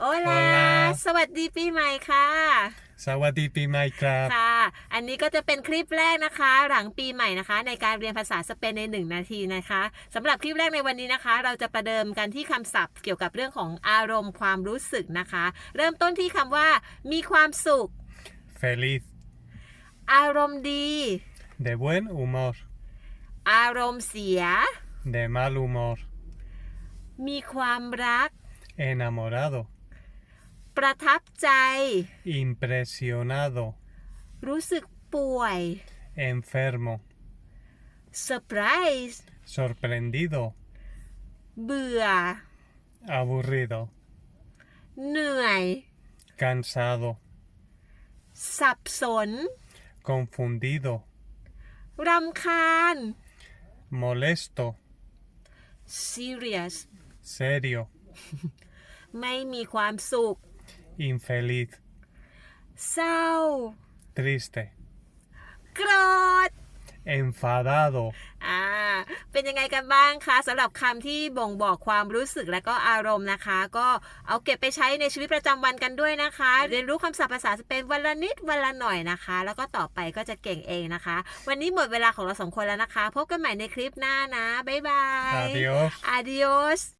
โอลา Hola สวัสดีปีใหม่ค่ะ สวัสดีปีใหม่ครับ ค่ะ อันนี้ก็จะเป็นคลิปแรกนะคะ หลังปีใหม่นะคะ ในการเรียนภาษาสเปนใน 1 นาทีนะคะสำหรับคลิปแรกในวันนี้นะคะ เราจะประเดิมกันที่คำศัพท์เกี่ยวกับเรื่องของอารมณ์ความรู้สึกนะคะ เริ่มต้นที่คำว่า มีความสุข feliz อารมณ์ดี de buen humor อารมณ์เสีย de mal humor มีความรัก enamorado ประทับใจ impresionado รู้สึกป่วย enfermo เซอร์ไพรส์ sorprendido เบื่อ aburrido เหนื่อย cansado สับสน confundido รำคาญ molesto serious serio ไม่มีความสุข infeliz เศร้า triste โกรธ enfadado อ่า เป็นยังไงกันบ้างคะสำหรับคำที่บ่งบอกความรู้สึกและก็อารมณ์นะคะ ก็เอาเก็บไปใช้ในชีวิตประจำวันกันด้วยนะคะ เรียนรู้คำศัพท์ภาษาสเปนวันละนิดวันละหน่อยนะคะ แล้วก็ต่อไปก็จะเก่งเองนะคะ วันนี้หมดเวลาของเราสองคนแล้วนะคะ พบกันใหม่ในคลิปหน้านะ บ๊ายบาย adiós adios